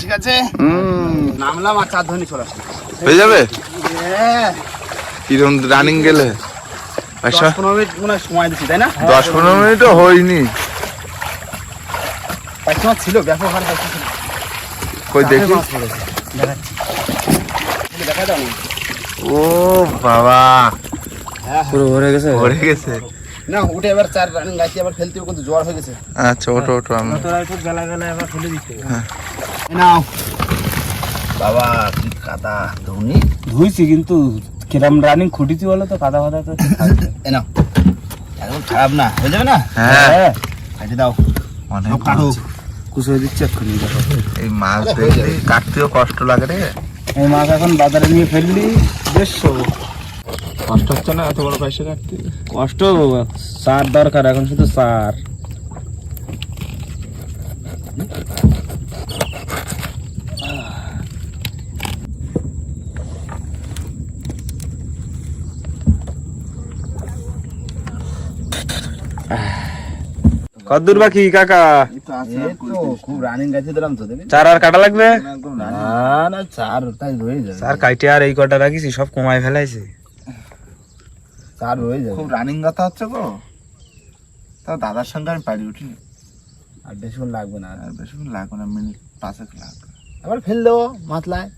ঠিক আছে? নামলাম আর চার ধনী চলে আসলাম হয়ে যাবে? হ্যাঁ, কিরম রানিং গেলে? দশ আচ্ছা পনেরো মিনিট মনে সময় দিচ্ছি তাই না? দশ পনেরো মিনিটও হয়নি। ছিল ব্যাপক হার পাঁচশো কই দেখি। দাও ও বাবা। হ্যাঁ পুরো ভরে গেছে? ভরে গেছে। না উঠে এবার চার রানিং গাইছি আবার ফেলতে হবে কিন্তু জ্বর হয়ে গেছে। আচ্ছা ওটো ওটো আমি তোরা একটু গেলা গেলা এবার ফেলে দিতে এই নাও। বাবা কি কাদা ধুনি? ধুইছি কিন্তু কিরম রানিং খুঁটিছি বলে তো কাদা ফাদা তো এ নাও। একদম খারাপ না হয়ে যাবে না? হ্যাঁ। কাটি দাও। অনেক। কুচে দিচ্ছে এক্ষুনি দেখো। এই মাছ কাটতেও কষ্ট লাগে রে। এই মাছ এখন বাজারে নিয়ে ফেললি দেড়শো কষ্ট হচ্ছে না এত বড় পয়সা কাটতে? কষ্ট সার দরকার এখন শুধু সার। কদ্দূর বাকি কাকা। খুব রানিং গাইছে দিলাম তো চার আর কাটা লাগবে? একদম না না চার তাই রয়ে যাবে। চার কাইটে আর এই কটা রাখিছি সব কমাই ফেলাইছে। চার রয়ে যাবে। খুব রানিং কথা হচ্ছে গো। তা দাদার সঙ্গে আমি পারি উঠি। আর বেশিক্ষণ লাগবে না। আর বেশিক্ষণ লাগবে না মিনিট পাঁচেক লাগবে। আবার ফেল দেবো মাতলায়।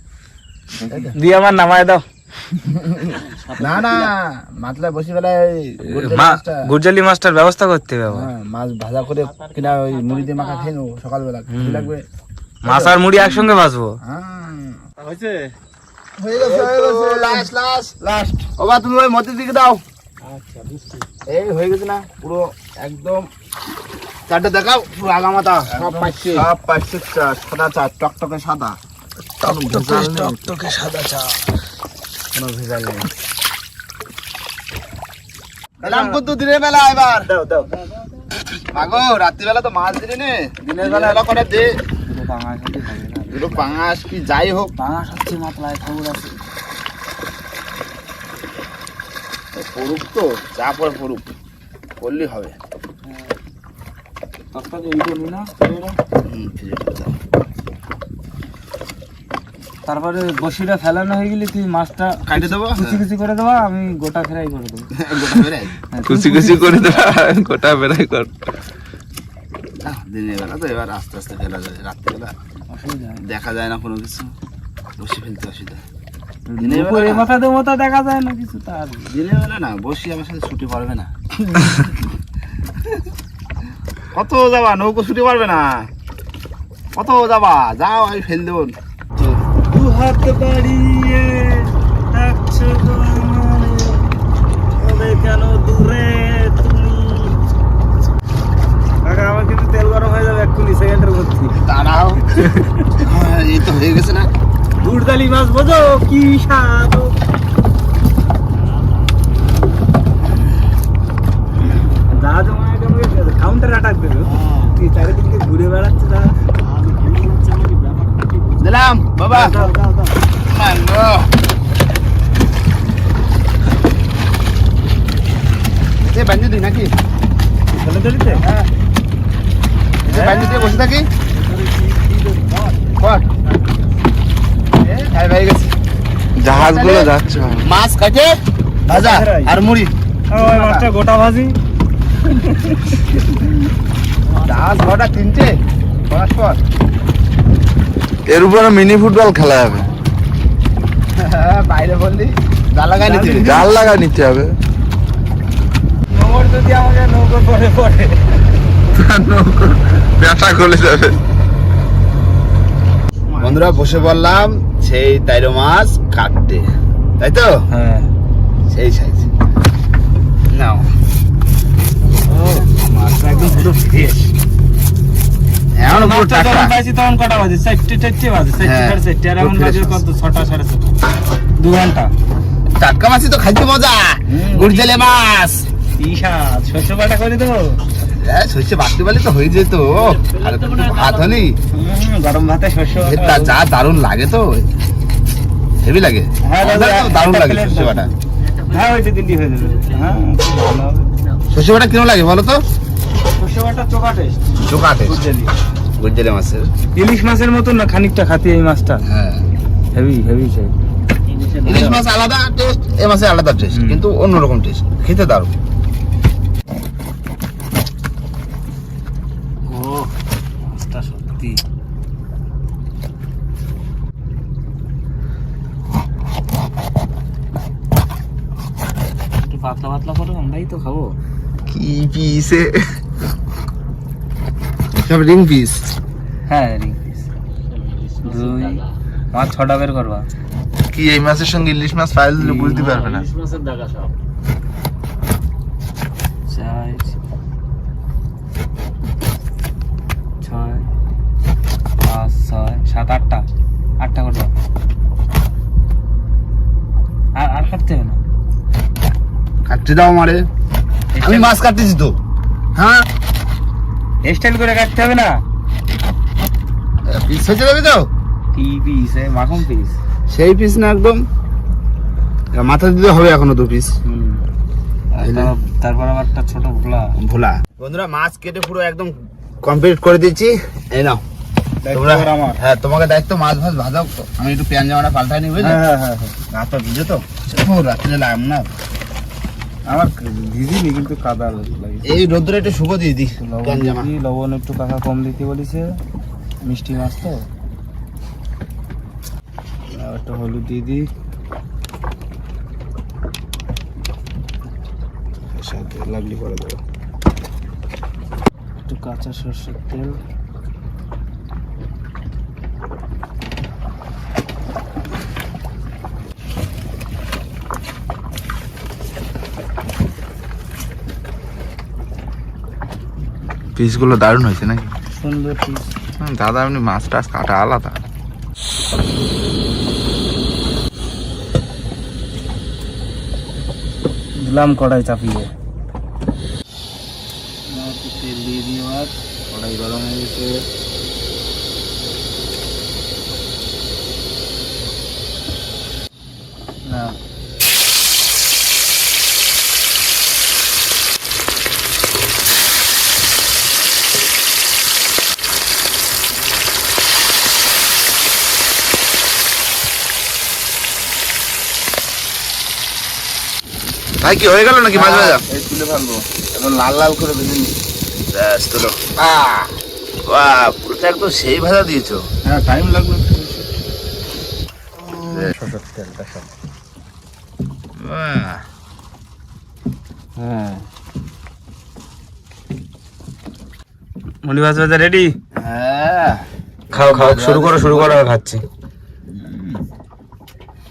দিয়ে আমার নামায় দাও। না না মাতলায় বসে বেলায় গুরজালি মাছটার ব্যবস্থা করতে হবে হ্যাঁ, মাছ ভাজা করে কিনা ওই মুড়ি দিয়ে মাখা খেয়ে নেব সকালবেলা। লাগবে? মাছ আর মুড়ি একসঙ্গে ভাজবো? হ্যাঁ। হয়েছে? হয়ে গেছে হয়ে গেছে। লাস্ট লাস্ট লাস্ট ওবা তুমি ওই মতির দিকে দাও। এই হয়ে গেছে না পুরো একদম চারটে দেখাও পুরো আগামাতা। সব পাচ্ছে। সব পাইছে সাদা চা টকটকে সাদা। টকটকে সাদা চা। কোনো ভেজাল নেই। এলাম কিন্তু দিনের বেলা এবার। দাও দাও মাগো রাত্রিবেলা তো মাছ দিলি নে দিনের বেলা এলা করে দে। দুটো পাঙাশ কি যাই হোক। বাংলা সত্যি মাতলায় খবর আছে। পড়ুক তো যা পরে পড়ুক। করলেই হবে। তত্ত্বাকে এই করবি না হুম, ঠিক আছে। তারপরে বসিটা ফেলানো হয়ে গেলে তুই মাছটা কাটে দেবো? কুচি কুচি করে দেবা আমি গোটা ফেরাই করে দেবো। গোটা বেড়ে কুচি কুচি করে দেওয়া গোটা ফেরাই কর। দিনের বেলা তো এবার আস্তে আস্তে ফেলা যায় রাত্রিবেলা। অসুবিধা দেখা যায় না কোনো কিছু। বসে ফেলতে অসুবিধা। মাথা দিয়ে মাথা দেখা যায় না কিছু তার দিনের বেলা না বসি আমার সাথে ছুটি পারবে না। কত যাবা? নৌকো ছুটি পারবে না। কত যাবা? যাও আমি ফেল দেবো। দু হাত বাড়িয়ে ডাকছো তবে কেন দূরে তুমি? কাকা আমার কিন্তু তেল গরম হয়ে যাবে এক্ষুনি সেকেন্ডের মধ্যে। দাঁড়াও। হ্যাঁ, এই তো হয়ে গেছে না। গুড়দালি মাছ বোঝো কি স্বাদ। জাহাজ কাউন্টার অ্যাটাক দেবে। চারিদিকে ঘুরে বেড়াচ্ছে তারা দিলাম বাবা মানো এ বান্ধি দিই নাকি? ফেলে দিলিতে হ্যাঁ। এ বান্ধি দিয়ে বসে থাকি? জাহাজগুলো যাচ্ছে মাছ কাটে ভাজা আর মুড়ি। মাছটা গোটা ভাজি। জাহাজ ঘটা তিনটে। পরস্পর এর উপরে মিনি ফুটবল খেলা যাবে। বললি জাল লাগা নিতে হবে। যদি আমাকে নৌকো পরে পড়ে। ব্যথা করে যাবে। বন্ধুরা বসে বললাম সেই তাইরো মাছ কাটতে। তাই তো? হ্যাঁ। সেই সাইজ নাও। ও মাছটা একদম পুরো ফ্রেশ এখন পুরো টাকা পাইছি তখন কটা বাজে? চারটে চারটে বাজে। চারটে হ্যাঁ, সাড়ে চারটে। আর এখন বাজে কত? ছটা সাড়ে ছটা। দু ঘণ্টা। টাটকা মাছই তো খাইতে মজা। গুড়জেলে মাছ। ইসাদ শস্য বাটা করে পারলে তো হয়ে যেত। আর ভাত হলি হুম, গরম ভাতে শস্য যা দারুণ লাগে তো। হেভি লাগে। হ্যাঁ, দারুণ লাগে বাটা। হ্যাঁ ওইটা হয়ে যাবে। হ্যাঁ বাটা কিরম লাগে বলো তো? শস্য বাটা চোখা টেস্ট চোখা টেস্ট মাছের। ইলিশ মাছের মতন না খানিকটা খাতি এই মাছটা। হ্যাঁ। হেভি হেভি ইলিশ মাছ আলাদা টেস্ট এ মাছের আলাদা টেস্ট কিন্তু অন্যরকম টেস্ট খেতে দারুণ। সত্যি। একটু পাতলা পাতলা করে আমরাই তো খাব। কি পিসে সব রিং পিস হ্যাঁ রিং পিস দুই। ছটা বের করবা। কি এই মাছের সঙ্গে ইলিশ মাছ ফাইল দিলে বুঝতে পারবে না। চার ছয় পাঁচ ছয় সাত আটটা। আটটা করে দাও। আর আর কাটতে হবে না। কাটতে দাও আমারে। আমি মাছ কাটতেছি তো। হ্যাঁ? স্টাইল করে কাটতে হবে না। পিস হয়ে যাবে তো? কি পিস মাখন পিস সেই পিস না একদম। মাথা দিতে হবে এখনও দু পিস তারপর- আবার একটা ছোট ভোলা। ভোলা। বন্ধুরা মাছ কেটে পুরো একদম কমপ্লিট করে দিয়েছি এই নাও। তোমরা হ্যাঁ তোমাকে দায়িত্ব মাছ ভাজ ভাজাও। আমি একটু প্যান জামাটা পাল্টাই নি বুঝলে? হ্যাঁ হ্যাঁ হ্যাঁ। রাত ভিজে তো। রাত্রে লাগাম না। আমার ভিজিনি কিন্তু কাদা লাগে। এই রোদ্রে একটু শুকো দিয়ে দিই লবণ প্যান জামা। লবণ একটু কাকা কম দিতে বলিছে। মিষ্টি মাছ তো। একটু হলুদ দিয়ে দিই। সাথে লাভলি করে দেবো। একটু কাঁচা সর্ষের তেল। পিসগুলো দারুণ হয়েছে নাকি? সুন্দর পিস দাদা এমনি মাছ টাছ কাটা আলাদা। দিলাম কড়াই চাপিয়ে একটু তেল দিয়ে দিই এবার কড়াই গরম হয়ে গেছে না ভাই কি হয়ে গেল নাকি মাছ ভাজা? এই তুলে ফেলব এবার লাল লাল করে ভেজে নি ব্যাস তোলো। বাহ পুরোটা একদম সেই ভাজা দিয়েছ। হ্যাঁ টাইম লাগল সরষের তেলটা সব হ্যাঁ। মুড়ি ভাজ ভাজা রেডি হ্যাঁ। খাও খাও শুরু করো শুরু করো আমি খাচ্ছি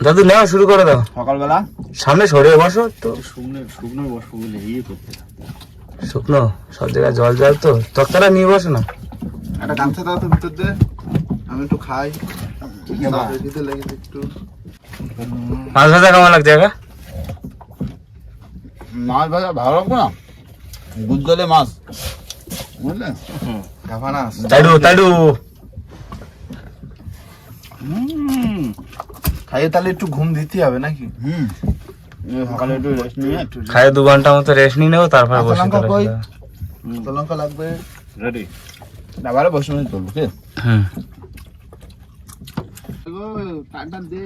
দাদু নাও শুরু করে দাও। সকালবেলা? সামনে সরে বসো তো। শুকনো শুকনো বসবো বলে ইয়ে করতে শুকনো সব জায়গায় জল জল তো। তক্তাটা নিয়ে বসো না। একটা গামছা দাও তো ভিতর দিয়ে। আমি একটু খাই। দিতে একটু। মাছ ভাজা কেমন লাগছে একা? মাছ ভাজা ভালো লাগবে না? মাছ। বুঝলে? গাফানা তাইডু তাইডু হুম খাইয়ে তাহলে একটু ঘুম দিতে হবে নাকি? হুম। সকালে একটু রেস্ট নিয়ে একটু খাই দু ঘণ্টা মতো রেস্ট নিয়ে নেব তারপর বসে লঙ্কা কই? লঙ্কা লাগবে। রেডি আবারও বসে মিনিট করব কে? হুম। কাটা দে।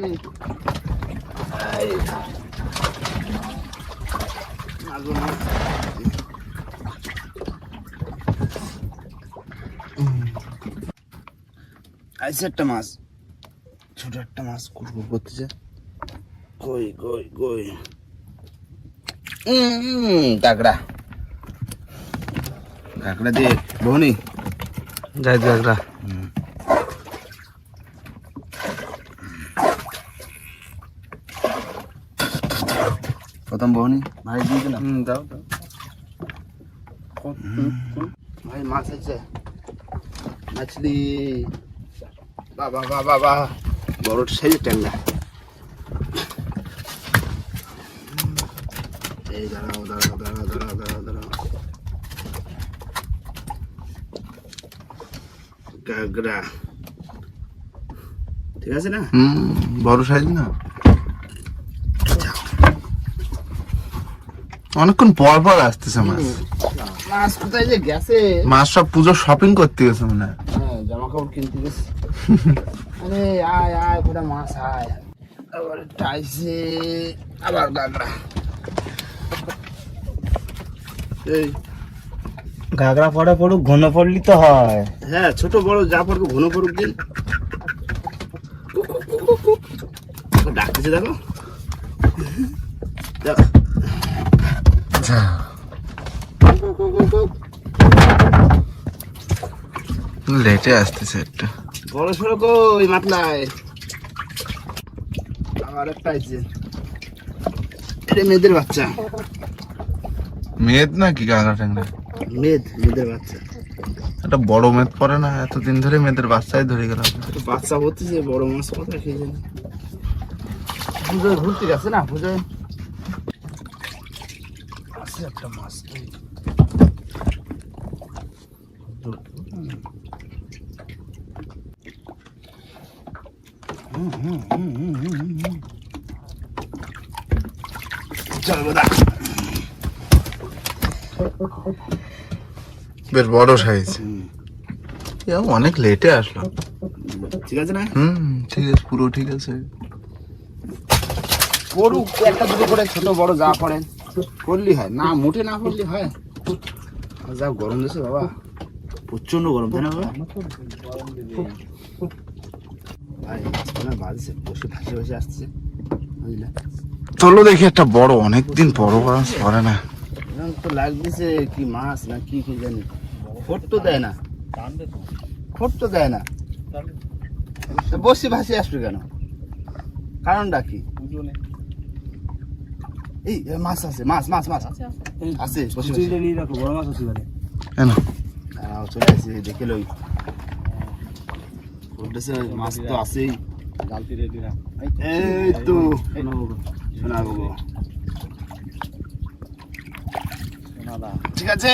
আইসে একটা মাছ। ছোট একটা মাছ কুড়কুড় করতেছে। কই কই কই? কাঁকড়া। কাঁকড়া দিয়ে বহনি যাই দু প্রথম বহনি ভাই দিয়ে দিলাম। হুম দাও দাও। ভাই মাছ আছে। মাছলি বাবা বাবা বাবা। বড় সেই ট্যাংরা। এই দাঁড়াও দাঁড়াও দাঁড়াও দাঁড়াও দাঁড়াও দাঁড়াও। গাগরা ঠিক আছে না? হুম বড় সাইজ না। অনেকক্ষণ পর পর আসতেছে মাছ। মাছ কোথায় যে গেছে? মাছ সব পুজো শপিং করতে গেছে মনে হয়। হ্যাঁ জামা কাপড় কিনতে গেছি। আরে আয় আয় কোটা মাছ আয়। আবার টাইসে আবার গাগরা। এই। ঘাগরা পড়ে পড়ুক ঘন পড়লি তো হয়। হ্যাঁ ছোট বড় যা পড়বে ঘন পড়ুক দিন। ডাকতেছে দেখো। লেটে আসতেছে একটা। বড় সড়ো কই মাতলায়? আবার একটা আছে এটা মেয়েদের বাচ্চা। মেদ নাকি গাগরা ট্যাংরা মেদ মেয়েদের বাচ্চা। একটা বড় মেদ পড়ে না এতদিন ধরে মেয়েদের বাচ্চাই ধরে গেল তো বাচ্চা হতেছে বড় মাছ কোথায় খেয়ে জানি। পুজোয় ঘুরতে গেছে না পুজোয়? আছে একটা মাছ হুম, হুম, হুম, হুম, হুম, হুম, হুম। চল বোধা বেশ বড় সাইজ। অনেক লেটে আসলো। ঠিক আছে না? হুম ঠিক আছে পুরো ঠিক আছে। করুক একটা দুটো করে ছোট বড় যা করেন করলি হয়। না মোটে না করলে হয়। যা গরম দিছে বাবা। প্রচণ্ড গরম তাই না বাবা? চলো দেখি একটা বড় অনেক দিন বড় মাছ পড়ে না। এরকম তো লাগতেছে কি মাছ না কি কি জানি। তো দেয় না। ফোট তো দেয় না। তো বসে ভাসে আসবে কেন? কারণটা কি? এই মাছ আছে মাছ মাছ মাছ। আছে বসে বসে। বড় মাছ আছে কেন চলে আসি দেখে লই। উঠেছে মাছ তো আছেই। এই তো। শোনা ঠিক আছে?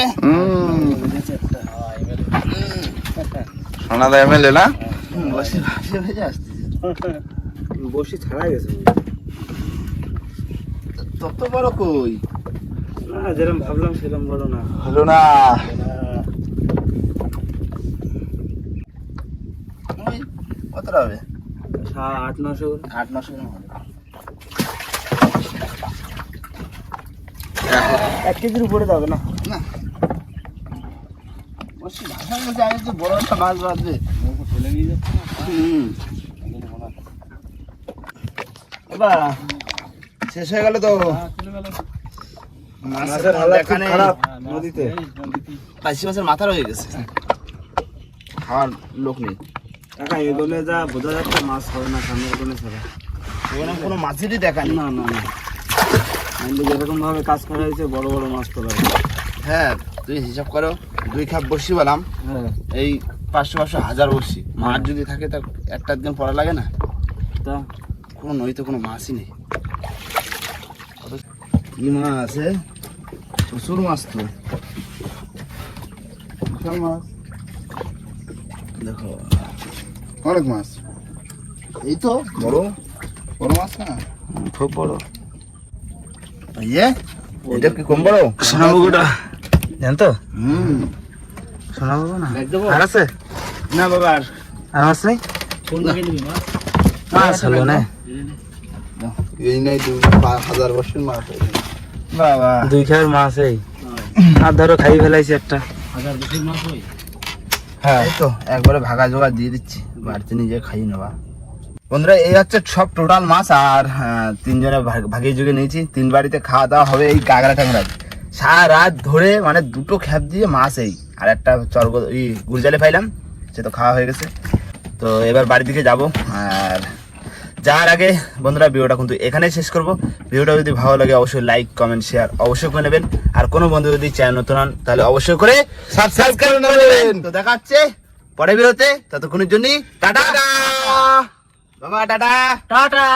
সোনাদা এমএলএ না? হুম, বসে ভাসে আসতেছে বসি ছাড়াই গেছে। তত বড় কই? না যেরকম ভাবলাম সেরকম বড় না। হলো না ওই কতটা হবে? আট নশো আট নশো এক কেজির উপরে যাবে না? তো বড় একটা মাছ বাঁধবে। ফেলে নিয়ে যাচ্ছে হুম। এবার শেষ হয়ে গেল তো? মাছের হালাত খুব দেখানে খারাপ নদীতে। পাইসি মাছের মাথা রয়ে গেছে। খাওয়ার লোক নেই। কাকা এগোলে যা বোঝা যাচ্ছে মাছ হবে না সামনে এগোলে ছাড়া। ওখানে কোনো মাছেরই দেখা না। না না যেরকম ভাবে কাজ করা হয়েছে বড় বড় মাছ তোলা হ্যাঁ তুই হিসাব করো দুই খাপ বসি বললাম হ্যাঁ। এই পাঁচশো পাঁচশো হাজার বসি মাছ যদি থাকে তা একটা দিন পড়া লাগে না? তা? কোনো নইতে কোনো মাছই নেই। কি মাছ আছে? প্রচুর মাছ তো। বিশাল মাছ। দেখো। অনেক মাছ। এই তো বড় বড় মাছ না? খুব বড়। ইয়ে এটা কি কম বড়? সোনাবুগুটা। জান তো? হুম। সোনাবুগু না? আর আছে? না বাবা আর আর মাছ নেই? মাছ হলো না। এই নাই হাজার বছর মাছ বাবা। দুই মাছ এই। আর ধরো খাই ফেলাইছি একটা। হ্যাঁ। এই তো একবারে ভাগা জোগা দিয়ে দিচ্ছি। বাড়িতে নিজে খাইয়ে নেবা বন্ধুরা এই হচ্ছে সব টোটাল মাছ আর তিনজনে ভাগ- ভাগে জুগে নিয়েছি। তিন বাড়িতে খাওয়া দাওয়া হবে এই কাঁকড়া টাংরা সারা রাত ধরে মানে দুটো খ্যাপ দিয়ে মাছ এই। আর একটা চর্গ এই গুলজালে পাইলাম সে তো খাওয়া হয়ে গেছে। তো এবার বাড়ির দিকে যাব। আর যাওয়ার আগে বন্ধুরা ভিডিওটা কিন্তু এখানেই শেষ করব। ভিডিওটা যদি ভালো লাগে অবশ্যই লাইক কমেন্ট শেয়ার অবশ্যই করে নেবেন। আর কোনো বন্ধু যদি চ্যানেল নতুন হন তাহলে অবশ্যই করে সাবস্ক্রাইব করে নেবেন। তো দেখা হচ্ছে। পরে বেরোতে ততক্ষণের জন্য টাটা। বাবা টাটা। টাটা।